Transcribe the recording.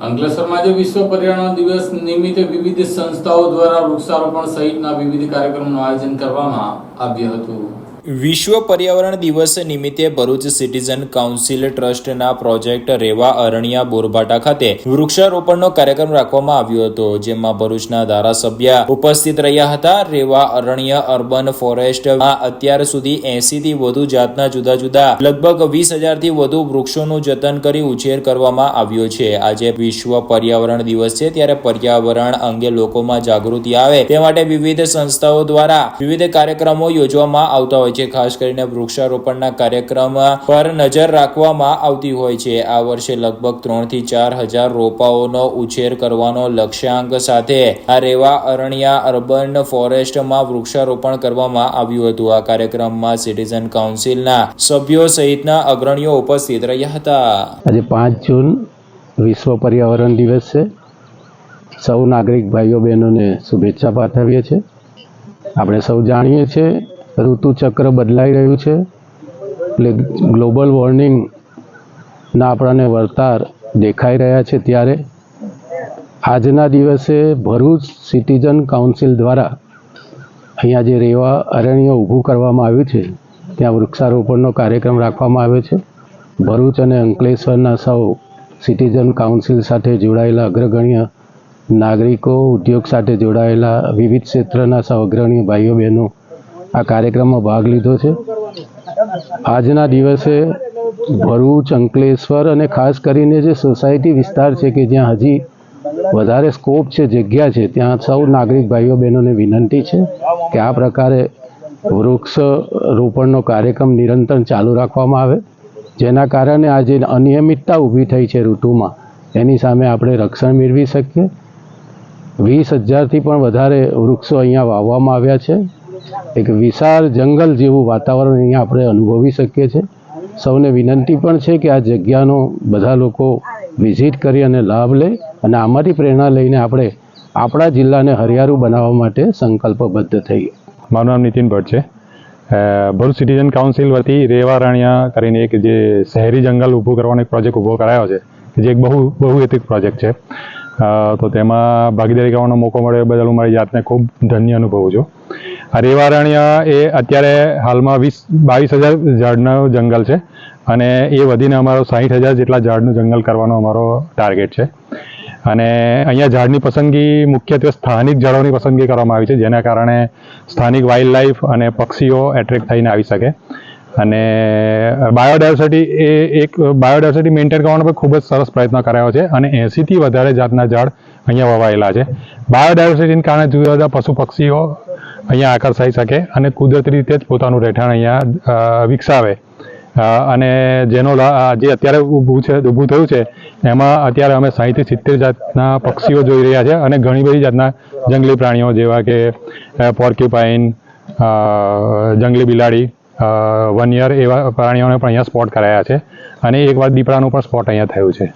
અંકલેશ્વરમાં આજે વિશ્વ પર્યાવરણ દિવસ નિમિત્તે વિવિધ સંસ્થાઓ દ્વારા વૃક્ષારોપણ સહિતના વિવિધ કાર્યક્રમનું આયોજન કરવામાં આવ્યું હતું. વિશ્વ પર્યાવરણ દિવસ નિમિત્તે ભરૂચ સિટીઝન કાઉન્સિલ ટ્રસ્ટના પ્રોજેક્ટ રેવા અરણ્યા બોરભાટા ખાતે વૃક્ષારોપણનો કાર્યક્રમ રાખવામાં આવ્યો હતો, જેમાં ભરૂચના ધારાસભ્ય ઉપસ્થિત રહ્યા હતા. રેવા અરણ્ય અર્બન ફોરેસ્ટમાં અત્યાર સુધી એસી થી વધુ જાતના જુદા જુદા, લગભગ વીસ હજારથી વધુ વૃક્ષોનું જતન કરી ઉછેર કરવામાં આવ્યો છે. આજે વિશ્વ પર્યાવરણ દિવસ છે, ત્યારે પર્યાવરણ અંગે લોકોમાં જાગૃતિ આવે તે માટે વિવિધ સંસ્થાઓ દ્વારા વિવિધ કાર્યક્રમો યોજવામાં આવતા હોય છે. ખાસ કરીને વૃક્ષારોપણના કાર્યક્રમ પર નજર રાખવામાં આવતી હોય છે. આ વર્ષે લગભગ ત્રણથી ચાર હજાર રોપાઓનો ઉછેર કરવાનો લક્ષ્યાંક સાથે આ રેવા અરણ્યા અર્બન ફોરેસ્ટમાં વૃક્ષારોપણ કરવામાં આવ્યું હતું. આ કાર્યક્રમમાં સિટીઝન કાઉન્સિલના સભ્યો સહિતના અગ્રણીઓ ઉપસ્થિત રહ્યા હતા. આજે પાંચ જૂન વિશ્વ પર્યાવરણ દિવસ છે. સૌ નાગરિક ભાઈઓ બહેનોને શુભેચ્છા પાઠવીએ છીએ. આપણે સૌ જાણીએ છીએ ઋતુચક્ર બદલાઈ રહ્યું છે. એટલે ગ્લોબલ વોર્મિંગના આપણને વર્તાર દેખાઈ રહ્યા છે ત્યારે. આજના દિવસે ભરૂચ સિટીઝન કાઉન્સિલ દ્વારા અહીંયા જે રેવા અરણ્ય ઊભું કરવામાં આવ્યું છે, ત્યાં વૃક્ષારોપણનો કાર્યક્રમ રાખવામાં આવ્યો છે. ભરૂચ અને અંકલેશ્વરના સૌ સિટીઝન કાઉન્સિલ સાથે જોડાયેલા અગ્રગણ્ય નાગરિકો, ઉદ્યોગ સાથે જોડાયેલા વિવિધ ક્ષેત્રના સૌ અગ્રણીય ભાઈઓ બહેનો આ કાર્યક્રમમાં ભાગ લીધો છે. આજના દિવસે ભરૂચ, અંકલેશ્વર અને ખાસ કરીને જે સોસાયટી વિસ્તાર છે કે જ્યાં હજી વધારે સ્કોપ છે, જગ્યા છે, ત્યાં સૌ નાગરિક ભાઈઓ બહેનોને વિનંતી છે કે આ પ્રકારે વૃક્ષ રોપણનો કાર્યક્રમ નિરંતર ચાલુ રાખવામાં આવે. જેના કારણે આ જે અનિયમિતતા ઊભી થઈ છે ઋતુમાં. એની સામે આપણે રક્ષણ મેળવી શકીએ. વીસ હજારથી પણ વધારે વૃક્ષો અહીંયા વાવવામાં આવ્યા છે. એક વિશાળ જંગલ જેવું વાતાવરણ અહીંયા આપણે અનુભવી શકીએ છીએ. સૌને વિનંતી પણ છે કે આ જગ્યાનો બધા લોકો વિઝિટ કરી અને લાભ લે અને આમાંથી પ્રેરણા લઈને આપણે આપણા જિલ્લાને હરિયાળું બનાવવા માટે સંકલ્પબદ્ધ થઈએ. મારું નામ નીતિન ભટ્ટ છે. ભરૂચ સિટીઝન કાઉન્સિલ વતી રેવા રાણિયા કરીને એક જે શહેરી જંગલ ઊભું કરવાનો એક પ્રોજેક્ટ ઊભો કરાયો છે. જે એક બહુ બહુહેતુક પ્રોજેક્ટ છે. તો તેમાં ભાગીદારી કરવાનો મોકો મળ્યો એ બદલ હું મારી જાતને ખૂબ ધન્ય અનુભવું છું. આ રેવા એ અત્યારે હાલમાં વીસ, બાવીસ હજાર ઝાડનું જંગલ છે અને એ વધીને અમારો સાહીઠ હજાર જેટલા ઝાડનું જંગલ કરવાનો અમારો ટાર્ગેટ છે. અને અહીંયા ઝાડની પસંદગી મુખ્યત્વે સ્થાનિક ઝાડોની પસંદગી કરવામાં આવી છે, જેના કારણે સ્થાનિક વાઇલ્ડ લાઈફ અને પક્ષીઓ એટ્રેક્ટ થઈને આવી શકે. અને બાયોડાયવર્સિટી એ એક બાયોડાયવર્સિટી મેન્ટેન કરવાનો પણ ખૂબ જ સરસ પ્રયત્ન કરાયો છે અને એંસીથી વધારે જાતના ઝાડ અહીંયા વવાયેલા છે. બાયોડાયવર્સિટીને કારણે જુદા જુદા પશુ પક્ષીઓ અહીંયા આકર્ષાઈ શકે અને કુદરતી રીતે જ પોતાનું રહેઠાણ અહીંયા વિકસાવે. અને જેનો જે અત્યારે ઊભું છે ઊભું થયું છે, એમાં અત્યારે અમે સાહીથી સિત્તેર જાતના પક્ષીઓ જોઈ રહ્યા છે અને ઘણી બધી જાતના જંગલી પ્રાણીઓ જેવા કે પોર્ક્યુપાઇન જંગલી બિલાડી વનિયર એવા પ્રાણીઓને પણ અહીંયા સ્પોટ કરાયા છે. અને એક વાર દીપડાનું પણ સ્પોટ અહીંયા થયું છે.